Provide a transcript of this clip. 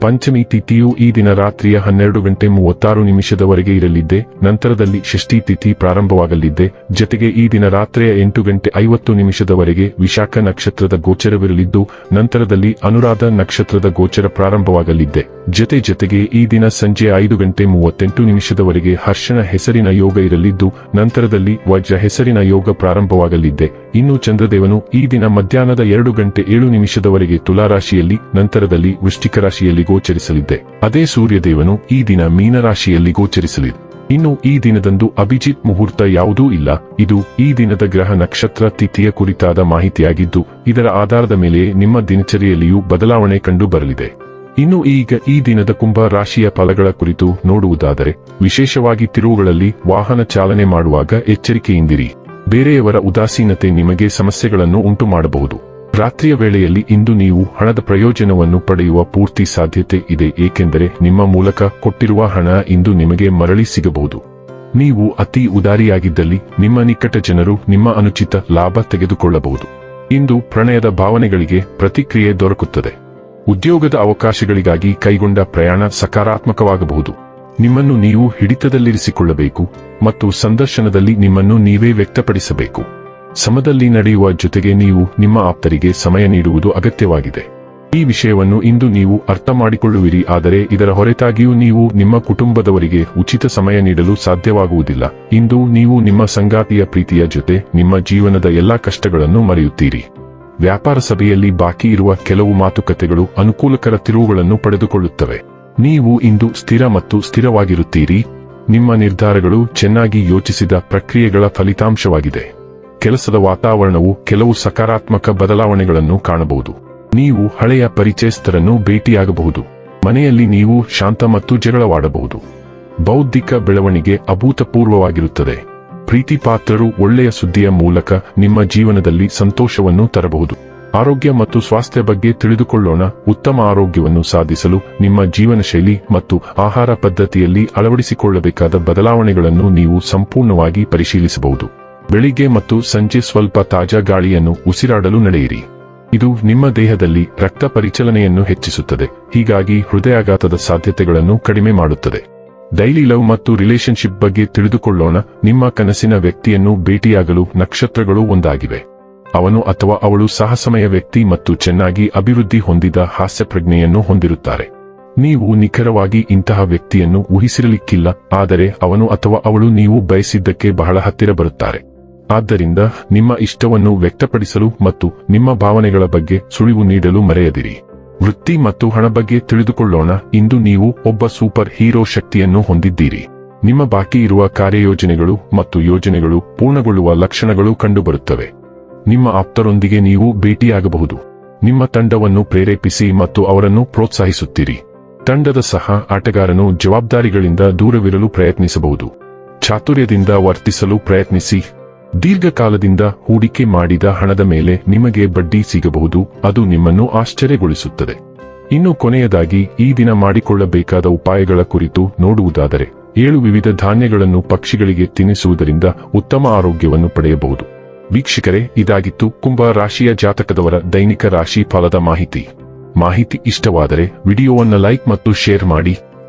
ಪಂಚಮಿ ತಿಥಿಯು ಈ ದಿನ ರಾತ್ರಿಯ ಹನ್ನೆರಡು ಗಂಟೆ ಮೂವತ್ತಾರು ನಿಮಿಷದವರೆಗೆ ಇರಲಿದ್ದೆ, ನಂತರದಲ್ಲಿ ಷಷ್ಠಿ ತಿಥಿ ಪ್ರಾರಂಭವಾಗಲಿದ್ದೆ, ಜತೆಗೆ ಈ ದಿನ ರಾತ್ರಿಯ ಎಂಟು ಗಂಟೆ ಐವತ್ತು ನಿಮಿಷದವರೆಗೆ ವಿಶಾಖ ನಕ್ಷತ್ರದ ಗೋಚರವಿರಲಿದ್ದು, ನಂತರದಲ್ಲಿ ಅನುರಾಧ ನಕ್ಷತ್ರದ ಗೋಚರ ಪ್ರಾರಂಭವಾಗಲಿದ್ದೆ. ಜತೆ ಜತೆಗೆ ಈ ದಿನ ಸಂಜೆ ಐದು ಗಂಟೆ ಮೂವತ್ತೆಂಟು ನಿಮಿಷದವರೆಗೆ ಹರ್ಷನ ಹೆಸರಿನ ಯೋಗ ಇರಲಿದ್ದು, ನಂತರದಲ್ಲಿ ವಜ್ರ ಹೆಸರಿನ ಯೋಗ ಪ್ರಾರಂಭವಾಗಲಿದ್ದೆ. ಇನ್ನು ಚಂದ್ರದೇವನು ಈ ದಿನ ಮಧ್ಯಾಹ್ನದ ಎರಡು ಗಂಟೆ ಏಳು ನಿಮಿಷದವರೆಗೆ ತುಲಾರಾಶಿಯಲ್ಲಿ, ನಂತರದಲ್ಲಿ ವೃಶ್ಚಿಕ ರಾಶಿಯಲ್ಲಿ ಗೋಚರಿಸಲಿದ್ದೆ. ಅದೇ ಸೂರ್ಯದೇವನು ಈ ದಿನ ಮೀನರಾಶಿಯಲ್ಲಿ ಗೋಚರಿಸಲಿದೆ ಇನ್ನು ಈ ದಿನದಂದು ಅಭಿಜಿತ್ ಮುಹೂರ್ತ ಯಾವುದೂ ಇಲ್ಲ. ಇದು ಈ ದಿನದ ಗ್ರಹ ನಕ್ಷತ್ರ ತಿಥಿಯ ಕುರಿತಾದ ಮಾಹಿತಿಯಾಗಿದ್ದು, ಇದರ ಆಧಾರದ ಮೇಲೆ ನಿಮ್ಮ ದಿನಚರಿಯಲ್ಲಿಯೂ ಬದಲಾವಣೆ ಕಂಡು ಬರಲಿದೆ. ಇನ್ನು ಈಗ ಈ ದಿನದ ಕುಂಭ ರಾಶಿಯ ಫಲಗಳ ಕುರಿತು ನೋಡುವುದಾದರೆ, ವಿಶೇಷವಾಗಿ ತಿರುವುಗಳಲ್ಲಿ ವಾಹನ ಚಾಲನೆ ಮಾಡುವಾಗ ಎಚ್ಚರಿಕೆಯಿಂದಿರಿ. ಬೇರೆಯವರ ಉದಾಸೀನತೆ ನಿಮಗೆ ಸಮಸ್ಯೆಗಳನ್ನು ಉಂಟು ಮಾಡಬಹುದು ರಾತ್ರಿಯ ವೇಳೆಯಲ್ಲಿ ಇಂದು ನೀವು ಹಣದ ಪ್ರಯೋಜನವನ್ನು ಪಡೆಯುವ ಪೂರ್ತಿ ಸಾಧ್ಯತೆ ಇದೆ, ಏಕೆಂದರೆ ನಿಮ್ಮ ಮೂಲಕ ಕೊಟ್ಟಿರುವ ಹಣ ಇಂದು ನಿಮಗೆ ಮರಳಿ ಸಿಗಬಹುದು. ನೀವು ಅತಿ ಉದಾರಿಯಾಗಿದ್ದಲ್ಲಿ ನಿಮ್ಮ ನಿಕಟ ಜನರು ನಿಮ್ಮ ಅನುಚಿತ ಲಾಭ ತೆಗೆದುಕೊಳ್ಳಬಹುದು. ಇಂದು ಪ್ರಣಯದ ಭಾವನೆಗಳಿಗೆ ಪ್ರತಿಕ್ರಿಯೆ ದೊರಕುತ್ತದೆ. ಉದ್ಯೋಗದ ಅವಕಾಶಗಳಿಗಾಗಿ ಕೈಗೊಂಡ ಪ್ರಯಾಣ ಸಕಾರಾತ್ಮಕವಾಗಬಹುದು. ನಿಮ್ಮನ್ನು ನೀವು ಹಿಡಿತದಲ್ಲಿರಿಸಿಕೊಳ್ಳಬೇಕು ಮತ್ತು ಸಂದರ್ಶನದಲ್ಲಿ ನಿಮ್ಮನ್ನು ನೀವೇ ವ್ಯಕ್ತಪಡಿಸಬೇಕು. ಸಮದಲ್ಲಿ ನಡೆಯುವ ಜೊತೆಗೆ ನೀವು ನಿಮ್ಮ ಆಪ್ತರಿಗೆ ಸಮಯ ನೀಡುವುದು ಅಗತ್ಯವಾಗಿದೆ. ಈ ವಿಷಯವನ್ನು ಇಂದು ನೀವು ಅರ್ಥ ಮಾಡಿಕೊಳ್ಳುವಿರಿ ಆದರೆ ಇದರ ಹೊರತಾಗಿಯೂ ನೀವು ನಿಮ್ಮ ಕುಟುಂಬದವರಿಗೆ ಉಚಿತ ಸಮಯ ನೀಡಲು ಸಾಧ್ಯವಾಗುವುದಿಲ್ಲ. ಇಂದು ನೀವು ನಿಮ್ಮ ಸಂಗಾತಿಯ ಪ್ರೀತಿಯ ಜೊತೆ ನಿಮ್ಮ ಜೀವನದ ಎಲ್ಲಾ ಕಷ್ಟಗಳನ್ನು ಮರೆಯುತ್ತೀರಿ. ವ್ಯಾಪಾರ ಸಭೆಯಲ್ಲಿ ಬಾಕಿ ಇರುವ ಕೆಲವು ಮಾತುಕತೆಗಳು ಅನುಕೂಲಕರ ತಿರುವುಗಳನ್ನು ಪಡೆದುಕೊಳ್ಳುತ್ತವೆ. ನೀವು ಇಂದು ಸ್ಥಿರ ಮತ್ತು ಸ್ಥಿರವಾಗಿರುತ್ತೀರಿ. ನಿಮ್ಮ ನಿರ್ಧಾರಗಳು ಚೆನ್ನಾಗಿ ಯೋಚಿಸಿದ ಪ್ರಕ್ರಿಯೆಗಳ ಫಲಿತಾಂಶವಾಗಿದೆ. ಕೆಲಸದ ವಾತಾವರಣವು ಕೆಲವು ಸಕಾರಾತ್ಮಕ ಬದಲಾವಣೆಗಳನ್ನು ಕಾಣಬಹುದು. ನೀವು ಹಳೆಯ ಪರಿಚಯಸ್ಥರನ್ನು ಭೇಟಿಯಾಗಬಹುದು. ಮನೆಯಲ್ಲಿ ನೀವು ಶಾಂತ ಮತ್ತು ಜಗಳವಾಡಬಹುದು. ಬೌದ್ಧಿಕ ಬೆಳವಣಿಗೆ ಅಭೂತಪೂರ್ವವಾಗಿರುತ್ತದೆ. ಪ್ರೀತಿ ಪಾತ್ರರು ಒಳ್ಳೆಯ ಸುದ್ದಿಯ ಮೂಲಕ ನಿಮ್ಮ ಜೀವನದಲ್ಲಿ ಸಂತೋಷವನ್ನು ತರಬಹುದು. ಆರೋಗ್ಯ ಮತ್ತು ಸ್ವಾಸ್ಥ್ಯ ಬಗ್ಗೆ ತಿಳಿದುಕೊಳ್ಳೋಣ. ಉತ್ತಮ ಆರೋಗ್ಯವನ್ನು ಸಾಧಿಸಲು ನಿಮ್ಮ ಜೀವನ ಶೈಲಿ ಮತ್ತು ಆಹಾರ ಪದ್ಧತಿಯಲ್ಲಿ ಅಳವಡಿಸಿಕೊಳ್ಳಬೇಕಾದ ಬದಲಾವಣೆಗಳನ್ನು ನೀವು ಸಂಪೂರ್ಣವಾಗಿ ಪರಿಶೀಲಿಸಬಹುದು. ಬೆಳಿಗ್ಗೆ ಮತ್ತು ಸಂಜೆ ಸ್ವಲ್ಪ ತಾಜಾ ಗಾಳಿಯನ್ನು ಉಸಿರಾಡಲು ನಡೆಯಿರಿ. ಇದು ನಿಮ್ಮ ದೇಹದಲ್ಲಿ ರಕ್ತ ಪರಿಚಲನೆಯನ್ನು ಹೆಚ್ಚಿಸುತ್ತದೆ. ಹೀಗಾಗಿ ಹೃದಯಾಘಾತದ ಸಾಧ್ಯತೆಗಳನ್ನು ಕಡಿಮೆ ಮಾಡುತ್ತದೆ. ಡೈಲಿ ಲವ್ ಮತ್ತು ರಿಲೇಶನ್ಶಿಪ್ ಬಗ್ಗೆ ತಿಳಿದುಕೊಳ್ಳೋಣ. ನಿಮ್ಮ ಕನಸಿನ ವ್ಯಕ್ತಿಯನ್ನು ಭೇಟಿಯಾಗಲು ನಕ್ಷತ್ರಗಳು ಒಂದಾಗಿವೆ. ಅವನು ಅಥವಾ ಅವಳು ಸಾಹಸಮಯ ವ್ಯಕ್ತಿ ಮತ್ತು ಚೆನ್ನಾಗಿ ಅಭಿವೃದ್ಧಿ ಹೊಂದಿದ ಹಾಸ್ಯ ಪ್ರಜ್ಞೆಯನ್ನು ಹೊಂದಿರುತ್ತಾರೆ. ನೀವು ನಿಖರವಾಗಿ ಇಂತಹ ವ್ಯಕ್ತಿಯನ್ನು ಊಹಿಸಿರಲಿಕ್ಕಿಲ್ಲ, ಆದರೆ ಅವನು ಅಥವಾ ಅವಳು ನೀವು ಬಯಸಿದ್ದಕ್ಕೆ ಬಹಳ ಹತ್ತಿರ ಬರುತ್ತಾರೆ. ಆದ್ದರಿಂದ ನಿಮ್ಮ ಇಷ್ಟವನ್ನು ವ್ಯಕ್ತಪಡಿಸಲು ಮತ್ತು ನಿಮ್ಮ ಭಾವನೆಗಳ ಬಗ್ಗೆ ಸುಳಿವು ನೀಡಲು ಮರೆಯದಿರಿ. ವೃತ್ತಿ ಮತ್ತು ಹಣ ಬಗ್ಗೆ ತಿಳಿದುಕೊಳ್ಳೋಣ. ಇಂದು ನೀವು ಒಬ್ಬ ಸೂಪರ್ ಹೀರೋ ಶಕ್ತಿಯನ್ನು ಹೊಂದಿದ್ದೀರಿ. ನಿಮ್ಮ ಬಾಕಿ ಇರುವ ಕಾರ್ಯಯೋಜನೆಗಳು ಮತ್ತು ಯೋಜನೆಗಳು ಪೂರ್ಣಗೊಳ್ಳುವ ಲಕ್ಷಣಗಳು ಕಂಡುಬರುತ್ತವೆ. ನಿಮ್ಮ ಆಪ್ತರೊಂದಿಗೆ ನೀವು ಭೇಟಿಯಾಗಬಹುದು. ನಿಮ್ಮ ತಂಡವನ್ನು ಪ್ರೇರೇಪಿಸಿ ಮತ್ತು ಅವರನ್ನು ಪ್ರೋತ್ಸಾಹಿಸುತ್ತೀರಿ. ತಂಡದ ಸಹ ಆಟಗಾರನು ಜವಾಬ್ದಾರಿಗಳಿಂದ ದೂರವಿರಲು ಪ್ರಯತ್ನಿಸಬಹುದು. ಚಾತುರ್ಯದಿಂದ ವರ್ತಿಸಲು ಪ್ರಯತ್ನಿಸಿ. ದೀರ್ಘಕಾಲದಿಂದ ಹೂಡಿಕೆ ಮಾಡಿದ ಹಣದ ಮೇಲೆ ನಿಮಗೆ ಬಡ್ಡಿ ಸಿಗಬಹುದು, ಅದು ನಿಮ್ಮನ್ನು ಆಶ್ಚರ್ಯಗೊಳಿಸುತ್ತದೆ. ಇನ್ನು ಕೊನೆಯದಾಗಿ, ಈ ದಿನ ಮಾಡಿಕೊಳ್ಳಬೇಕಾದ ಉಪಾಯಗಳ ಕುರಿತು ನೋಡುವುದಾದರೆ, ಏಳು ವಿವಿಧ ಧಾನ್ಯಗಳನ್ನು ಪಕ್ಷಿಗಳಿಗೆ ತಿನ್ನಿಸುವುದರಿಂದ ಉತ್ತಮ ಆರೋಗ್ಯವನ್ನು ಪಡೆಯಬಹುದು. ವೀಕ್ಷಕರೇ, ಇದಾಗಿತ್ತು ಕುಂಭ ರಾಶಿಯ ಜಾತಕದವರ ದೈನಿಕ ರಾಶಿ ಫಲದ ಮಾಹಿತಿ. ಮಾಹಿತಿ ಇಷ್ಟವಾದರೆ, ವಿಡಿಯೋವನ್ನು ಲೈಕ್ ಮತ್ತು ಶೇರ್ ಮಾಡಿ.